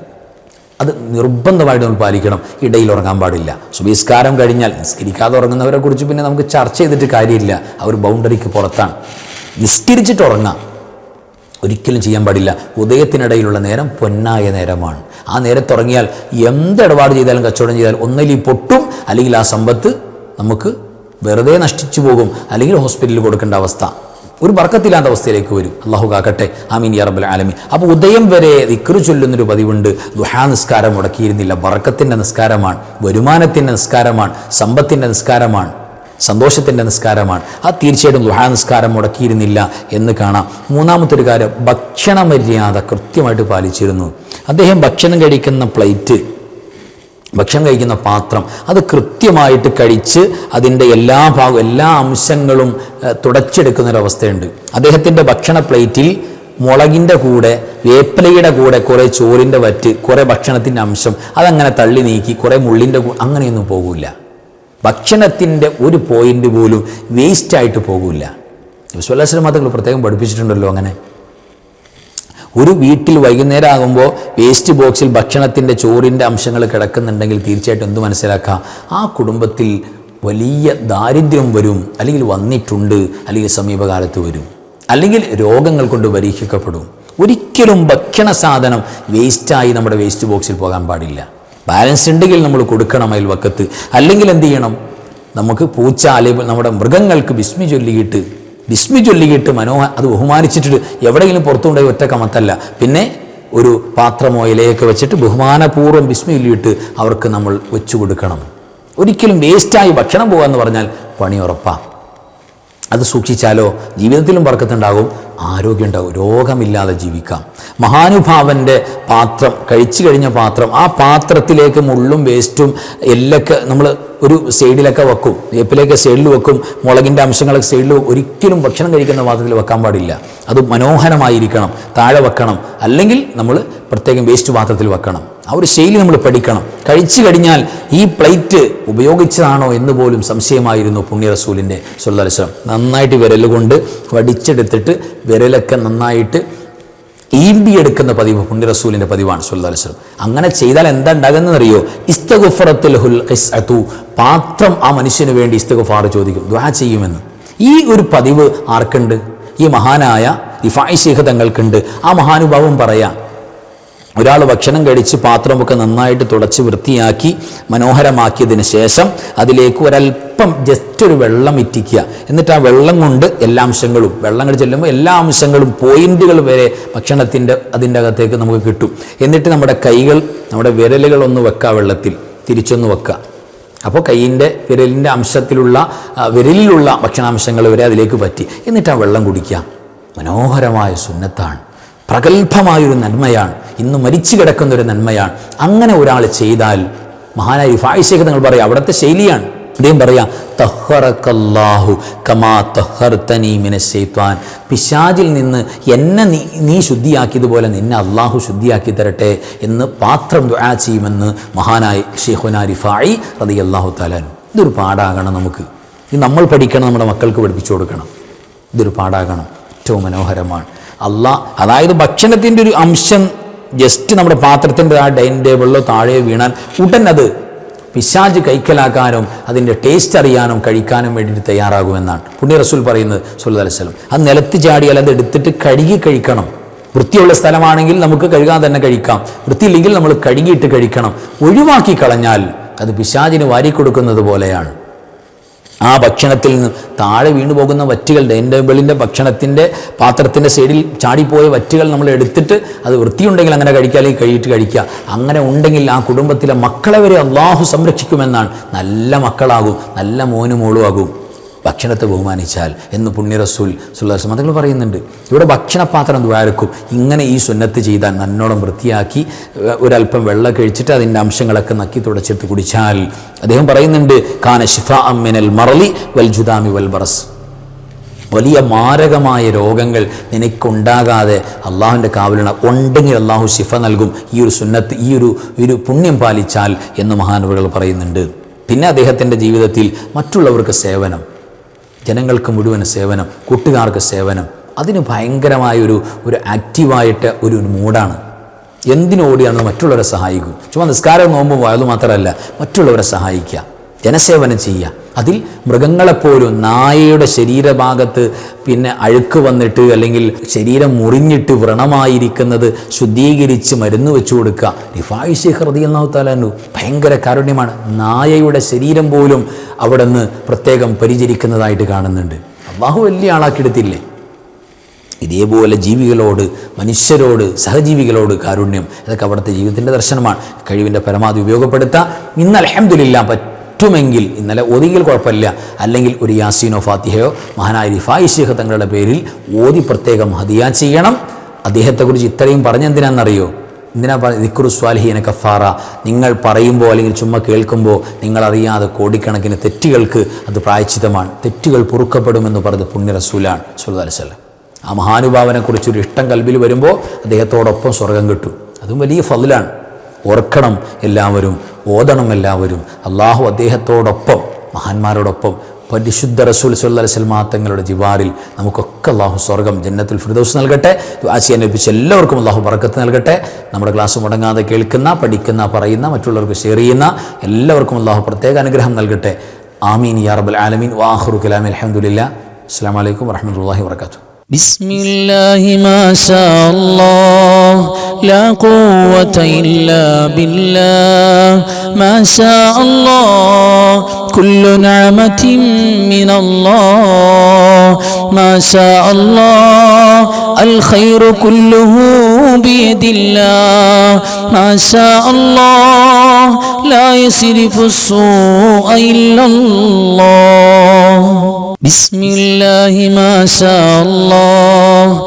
അത് നിർബന്ധമായിട്ട് നമ്മൾ പാലിക്കണം. ഇടയിൽ ഉറങ്ങാൻ പാടില്ല. സുബീസ്കാരം കഴിഞ്ഞാൽ നിസ്കരിക്കാതെ ഉറങ്ങുന്നവരെ കുറിച്ച് പിന്നെ നമുക്ക് ചർച്ച ചെയ്തിട്ട് കാര്യമില്ല. അവർ ബൗണ്ടറിക്ക് പുറത്താണ്. നിസ്കരിച്ചിട്ട് ഉറങ്ങാം. ഒരിക്കലും ചെയ്യാൻ പാടില്ല. ഉദയത്തിനിടയിലുള്ള നേരം പൊന്നായ നേരമാണ്. ആ നേരത്തുറങ്ങിയാൽ എന്ത് ഇടപാട് ചെയ്താലും കച്ചവടം ചെയ്താലും ഒന്നിലീ പൊട്ടും. അല്ലെങ്കിൽ ആ സമ്പത്ത് നമുക്ക് വെറുതെ നഷ്ടിച്ചു പോകും. അല്ലെങ്കിൽ ഹോസ്പിറ്റലിൽ കൊടുക്കേണ്ട അവസ്ഥ. ഒരു വർക്കത്തില്ലാത്ത അവസ്ഥയിലേക്ക് വരും. അള്ളാഹു കാക്കട്ടെ. ആമീൻ യാ റബ്ബൽ ആലമീൻ. അപ്പോൾ ഉദയം വരെ ദിക്റ് ചൊല്ലുന്നൊരു പതിവുണ്ട്. ദുഹാ നിസ്കാരം മുടക്കിയിരുന്നില്ല. ബറക്കത്തിന്റെ നിസ്കാരമാണ് വരുമാനത്തിന്റെ നിസ്കാരമാണ് സമ്പത്തിന്റെ നിസ്കാരമാണ് സന്തോഷത്തിന്റെ നിസ്കാരമാണ്. ആ തീർച്ചയായിട്ടും ദുഹാ നിസ്കാരം മുടക്കിയിരുന്നില്ല എന്ന് കാണാം. മൂന്നാമത്തെ ഒരു കാര്യം ഭക്ഷണ മര്യാദ കൃത്യമായിട്ട് പാലിച്ചിരുന്നു. അദ്ദേഹം ഭക്ഷണം കഴിക്കുന്ന പ്ലേറ്റ് ഭക്ഷണം കഴിക്കുന്ന പാത്രം അത് കൃത്യമായിട്ട് കഴിച്ച് അതിന്റെ എല്ലാ ഭാഗവും എല്ലാ അംശങ്ങളും തുടച്ചെടുക്കുന്നൊരവസ്ഥയുണ്ട്. അദ്ദേഹത്തിന്റെ ഭക്ഷണ പ്ലേറ്റിൽ മുളകിന്റെ കൂടെ വേപ്പിലയുടെ കൂടെ കുറേ ചോറിന്റെ വറ്റ് കുറേ ഭക്ഷണത്തിന്റെ അംശം അതങ്ങനെ തള്ളി നീക്കി കുറേ മുള്ളിന്റെ അങ്ങനെയൊന്നും പോകില്ല ഭക്ഷണത്തിന്റെ ഒരു പോയിന്റ് പോലും വേസ്റ്റായിട്ട് പോകില്ല വിശ്വലാശ്രമ മതങ്ങൾ പ്രത്യേകം പഠിപ്പിച്ചിട്ടുണ്ടല്ലോ അങ്ങനെ. ഒരു വീട്ടിൽ വൈകുന്നേരം ആകുമ്പോൾ വേസ്റ്റ് ബോക്സിൽ ഭക്ഷണത്തിന്റെ ചോറിന്റെ അംശങ്ങൾ കിടക്കുന്നുണ്ടെങ്കിൽ തീർച്ചയായിട്ടും എന്ത് മനസ്സിലാക്കാം? ആ കുടുംബത്തിൽ വലിയ ദാരിദ്ര്യം വരും അല്ലെങ്കിൽ വന്നിട്ടുണ്ട് അല്ലെങ്കിൽ സമീപകാലത്ത് വരും. അല്ലെങ്കിൽ രോഗങ്ങൾ കൊണ്ട് പരീക്ഷിക്കപ്പെടും. ഒരിക്കലും ഭക്ഷണ സാധനം വേസ്റ്റായി നമ്മുടെ വേസ്റ്റ് ബോക്സിൽ പോകാൻ പാടില്ല. ബാലൻസ് ഉണ്ടെങ്കിൽ നമ്മൾ കൊടുക്കണം അയൽവക്കത്ത്. അല്ലെങ്കിൽ എന്ത് ചെയ്യണം? നമുക്ക് പൂച്ച അല്ലെങ്കിൽ നമ്മുടെ മൃഗങ്ങൾക്ക് വിസ്മി ചൊല്ലിയിട്ട് ബിസ്മി ചൊല്ലിയിട്ട് മനോഹ അത് ബഹുമാനിച്ചിട്ട് എവിടെയെങ്കിലും പുറത്തുകൊണ്ടുപോയി ഒറ്റ കമത്തല്ല. പിന്നെ ഒരു പാത്രമോ ഇലയൊക്കെ വെച്ചിട്ട് ബഹുമാനപൂർവം ബിസ്മി ചൊല്ലിയിട്ട് അവർക്ക് നമ്മൾ വെച്ചു കൊടുക്കണം. ഒരിക്കലും വേസ്റ്റായി ഭക്ഷണം പോകുക എന്ന് പറഞ്ഞാൽ പണി ഉറപ്പാണ് അത് സൂക്ഷിച്ചാലോ ജീവിതത്തിലും വർക്കത്തുണ്ടാകും ആരോഗ്യം ഉണ്ടാകും രോഗമില്ലാതെ ജീവിക്കാം. മഹാനുഭാവന്റെ പാത്രം കഴിച്ചു കഴിഞ്ഞ പാത്രം ആ പാത്രത്തിലേക്ക് മുള്ളും വേസ്റ്റും എല്ലൊക്കെ നമ്മൾ ഒരു സൈഡിലൊക്കെ വെക്കും വേപ്പിലേക്ക് സൈഡിൽ വെക്കും മുളകിന്റെ അംശങ്ങളൊക്കെ സൈഡിൽ ഒരിക്കലും ഭക്ഷണം കഴിക്കുന്ന പാത്രത്തിൽ വെക്കാൻ പാടില്ല. അത് മനോഹരമായിരിക്കണം താഴെ വെക്കണം. അല്ലെങ്കിൽ നമ്മൾ പ്രത്യേകം വേസ്റ്റ് പാത്രത്തിൽ വെക്കണം. ആ ഒരു ശൈലി നമ്മൾ പഠിക്കണം. കഴിച്ചു കഴിഞ്ഞാൽ ഈ പ്ലേറ്റ് ഉപയോഗിച്ചതാണോ എന്ന് പോലും സംശയമായിരുന്നു പുണ്യ റസൂലിന്റെ സുല്ലാസ്ലം നന്നായിട്ട് വിരൽ കൊണ്ട് വടിച്ചെടുത്തിട്ട് വിരലൊക്കെ നന്നായിട്ട് ഈമ്പിയെടുക്കുന്ന പതിവ് പുണ്യ റസൂലിന്റെ പതിവാണ് സുല്ലാസ്ലം അങ്ങനെ ചെയ്താൽ എന്താ ഉണ്ടാകുന്നതെന്നറിയോ? ഇസ്തഗുഫറത്തിൽ ഹുൽ ഖിസ്അതു പാത്രം ആ മനുഷ്യന് വേണ്ടി ഇസ്തഗുഫാർ ചോദിക്കും ദ്വാ ചെയ്യുമെന്ന്. ഈ ഒരു പതിവ് ആർക്കുണ്ട്? ഈ മഹാനായ ഇഫായി ശേഖ തങ്ങൾക്കുണ്ട്. ആ മഹാനുഭാവം പറയാം ഒരാൾ ഭക്ഷണം കഴിച്ച് പാത്രമൊക്കെ നന്നായിട്ട് തുടച്ച് വൃത്തിയാക്കി മനോഹരമാക്കിയതിന് ശേഷം അതിലേക്ക് ഒരല്പം ജസ്റ്റ് ഒരു വെള്ളം ഇറ്റിക്കുക. എന്നിട്ട് ആ വെള്ളം കൊണ്ട് എല്ലാ അംശങ്ങളും വെള്ളം കൊണ്ട് ചെല്ലുമ്പോൾ എല്ലാ അംശങ്ങളും പോയിന്റുകൾ വരെ ഭക്ഷണത്തിന്റെ അതിന്റെ അകത്തേക്ക് നമുക്ക് കിട്ടും. എന്നിട്ട് നമ്മുടെ കൈകൾ നമ്മുടെ വിരലുകൾ ഒന്ന് വെക്കുക വെള്ളത്തിൽ തിരിച്ചൊന്ന് വെക്കുക അപ്പോൾ കൈയിന്റെ വിരലിന്റെ അംശത്തിലുള്ള വിരലിലുള്ള ഭക്ഷണാംശങ്ങൾ വരെ അതിലേക്ക് പറ്റി. എന്നിട്ട് ആ വെള്ളം കുടിക്കുക. മനോഹരമായ സുന്നത്താണ്. പ്രഗത്ഭമായൊരു നന്മയാണ്. ഇന്ന് മരിച്ചു കിടക്കുന്ന ഒരു നന്മയാണ്. അങ്ങനെ ഒരാൾ ചെയ്താൽ മഹാനായി ഫായിഷേഖ് നിങ്ങൾ പറയാം അവിടുത്തെ ശൈലിയാണ്. അദ്ദേഹം പറയാം തഹറക്കല്ലാഹു കമാ തഹർത്തനി മിനശൈത്വാൻ പിശാജിൽ നിന്ന് എന്നെ നീ നീ ശുദ്ധിയാക്കിയതുപോലെ നിന്നെ അള്ളാഹു ശുദ്ധിയാക്കി തരട്ടെ എന്ന് പാത്രം ദുആ ചെയ്യുമെന്ന് മഹാനായ ഷെയ്ഖുനാരി റിഫായി റതി അള്ളാഹു താലാനു ഇതൊരു പാടാകണം നമുക്ക്. ഇത് നമ്മൾ പഠിക്കണം നമ്മുടെ മക്കൾക്ക് പഠിപ്പിച്ചു കൊടുക്കണം. ഇതൊരു പാടാകണം ഏറ്റവും മനോഹരമാണ്. അള്ളാ അതായത് ഭക്ഷണത്തിന്റെ ഒരു അംശം ജസ്റ്റ് നമ്മുടെ പാത്രത്തിന്റെ ആ ഡൈനിങ് ടേബിളിലോ താഴെ വീണാൽ ഉടൻ അത് പിശാജ് കൈക്കലാക്കാനും അതിന്റെ ടേസ്റ്റ് അറിയാനും കഴിക്കാനും വേണ്ടിയിട്ട് തയ്യാറാകുമെന്നാണ്. പുണ്യ റസൂൽ പറയുന്നത് സുല്ലാ അലൈവലം അത് നിലത്ത് ചാടിയാൽ അത് എടുത്തിട്ട് കഴുകി കഴിക്കണം. വൃത്തിയുള്ള സ്ഥലമാണെങ്കിൽ നമുക്ക് കഴുകാൻ തന്നെ കഴിക്കാം. വൃത്തിയില്ലെങ്കിൽ നമ്മൾ കഴുകിയിട്ട് കഴിക്കണം. ഒഴിവാക്കി കളഞ്ഞാൽ അത് പിശാജിന് വാരിക്കൊടുക്കുന്നത് പോലെയാണ്. ആ ഭക്ഷണത്തിൽ നിന്ന് താഴെ വീണു പോകുന്ന വറ്റുകളുടെ എന്റെ വെളിന്റെ ഭക്ഷണത്തിന്റെ പാത്രത്തിന്റെ സൈഡിൽ ചാടിപ്പോയ വറ്റുകൾ നമ്മൾ എടുത്തിട്ട് അത് വൃത്തിയുണ്ടെങ്കിൽ അങ്ങനെ കഴിക്കുക കഴിയിട്ട് കഴിക്കുക. അങ്ങനെ ഉണ്ടെങ്കിൽ ആ കുടുംബത്തിലെ മക്കളെ വരെ അള്ളാഹു സംരക്ഷിക്കുമെന്നാണ്. നല്ല മക്കളാകും നല്ല മോനും മോളും ആകും. ഭക്ഷണത്തെ ബഹുമാനിച്ചാൽ എന്ന് പുണ്യ റസൂൽ സുല്ലാസ് മതങ്ങൾ പറയുന്നുണ്ട്. ഇവിടെ ഭക്ഷണപാത്രം ദ്വാരക്കും ഇങ്ങനെ ഈ സുന്നത്ത് ചെയ്താൽ നന്നോളം വൃത്തിയാക്കി ഒരല്പം വെള്ളം കഴിച്ചിട്ട് അതിന്റെ അംശങ്ങളൊക്കെ നക്കി തുടച്ചെടുത്ത് കുടിച്ചാൽ. അദ്ദേഹം പറയുന്നുണ്ട് കാന ഷിഫ അമ്മിനൽ മറലി വൽ ജുദാമി വൽ ബറസ്. വലിയ മാരകമായ രോഗങ്ങൾ നിനക്കുണ്ടാകാതെ അള്ളാഹുവിന്റെ കാവലണ ഉണ്ടെങ്കിൽ അള്ളാഹു ശിഫ നൽകും. ഈ ഒരു സുന്നത്ത് ഈ ഒരു ഒരു പുണ്യം പാലിച്ചാൽ എന്ന് മഹാനവകൾ പറയുന്നുണ്ട്. പിന്നെ അദ്ദേഹത്തിന്റെ ജീവിതത്തിൽ മറ്റുള്ളവർക്ക് സേവനം. ജനങ്ങൾക്ക് മുഴുവൻ സേവനം കൂട്ടുകാർക്ക് സേവനം. അതിന് ഭയങ്കരമായൊരു ഒരു ആക്റ്റീവായിട്ട് ഒരു മൂഡാണ്. എന്തിനോടിയാണ് മറ്റുള്ളവരെ സഹായിക്കും? ചുമ്മാ നിസ്കാരം നോമ്പും അത് മാത്രമല്ല മറ്റുള്ളവരെ സഹായിക്കുക. ജനസേവനം ചെയ്യുക. അതിൽ മൃഗങ്ങളെപ്പോലും നായയുടെ ശരീരഭാഗത്ത് പിന്നെ അഴുക്ക് വന്നിട്ട് അല്ലെങ്കിൽ ശരീരം മുറിഞ്ഞിട്ട് വ്രണമായിരിക്കുന്നത് ശുദ്ധീകരിച്ച് മരുന്ന് വെച്ചു കൊടുക്കുക. റിഫായി ഷേഖ് റതിയല്ലാഹു താലാനു ഭയങ്കര കാരുണ്യമാണ്. നായയുടെ ശരീരം പോലും അവിടെ നിന്ന് പ്രത്യേകം പരിചരിക്കുന്നതായിട്ട് കാണുന്നുണ്ട്. അള്ളാഹു വലിയ ആളാക്കിയെടുത്തില്ലേ? ഇതേപോലെ ജീവികളോട് മനുഷ്യരോട് സഹജീവികളോട് കാരുണ്യം. ഇതൊക്കെ അവിടുത്തെ ജീവിതത്തിന്റെ ദർശനമാണ്. കഴിവിന്റെ പരമാവധി ഉപയോഗപ്പെടുത്താം. ഇന്ന് അലഹമില്ല പറ്റുമെങ്കിൽ ഇന്നലെ ഒതുങ്ങിൽ കുഴപ്പമില്ല. അല്ലെങ്കിൽ ഒരു യാസീനോ ഫാത്തിഹയോ മഹാനായ റിഫായി ശേഖ് തങ്ങളുടെ പേരിൽ ഓതി പ്രത്യേകം ഹദിയ ചെയ്യണം. അദ്ദേഹത്തെക്കുറിച്ച് ഇത്രയും പറഞ്ഞെന്തിനാണെന്നറിയോ? എന്തിനാ ദിക്കുറു സ്വാലിഹീന കഫാറ. നിങ്ങൾ പറയുമ്പോൾ അല്ലെങ്കിൽ ചുമ്മാ കേൾക്കുമ്പോൾ നിങ്ങളറിയാതെ കോടിക്കണക്കിന് തെറ്റുകൾക്ക് അത് പ്രായച്ചിതമാണ്. തെറ്റുകൾ പൊറുക്കപ്പെടുമെന്ന് പറഞ്ഞത് പുണ്യ റസൂലാണ് സുല്ലാ അലൈവല്ലം ആ മഹാനുഭാവനെക്കുറിച്ചൊരു ഇഷ്ടം കൽബിൽ വരുമ്പോൾ അദ്ദേഹത്തോടൊപ്പം സ്വർഗം കിട്ടും. അതും വലിയ ഫതിലാണ്. ഓർക്കണം എല്ലാവരും ഓതണം എല്ലാവരും. അള്ളാഹു അദ്ദേഹത്തോടൊപ്പം മഹാന്മാരോടൊപ്പം പരിശുദ്ധ റസൂൽ സല്ലാ സ്വൽമാ തങ്ങളുടെ ജിവാറിൽ നമുക്കൊക്കെ അള്ളാഹു സ്വർഗം ജന്നത്തിൽ ഫിർദോസ് നൽകട്ടെ. ആശയം ലഭിച്ച എല്ലാവർക്കും അള്ളാഹു പറക്കത്ത് നൽകട്ടെ. നമ്മുടെ ക്ലാസ് മുടങ്ങാതെ കേൾക്കുന്ന പഠിക്കുന്ന പറയുന്ന മറ്റുള്ളവർക്ക് ഷെയർ ചെയ്യുന്ന എല്ലാവർക്കും അള്ളാഹു പ്രത്യേക അനുഗ്രഹം നൽകട്ടെ. ആമീൻ യാ റബ്ബൽ ആലമീൻ. വാഹുറു കലാമി അലഹമുല്ല അസ്സാം വലൈക്കും വറഹമത്തല്ലാഹി വർക്കാത്തു بسم الله ما شاء الله. لا قوة إلا بالله. ما شاء الله. كل نعمة من الله. ما شاء الله. الخير كله بيد الله. ما شاء الله. لا يصرف السوء إلا الله. بسم الله ما شاء الله.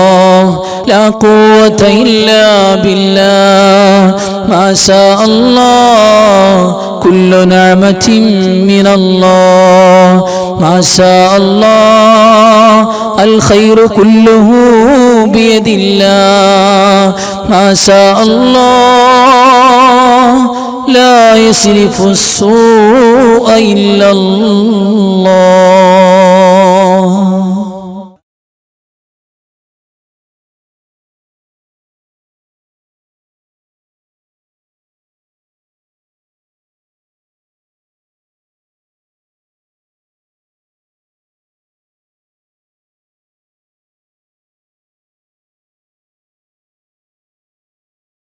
لا قوة إلا بالله. ما شاء الله. كل نعمة من الله. ما شاء الله. الخير كله بيد الله. ما شاء الله. لا يصرف السوء إلا الله.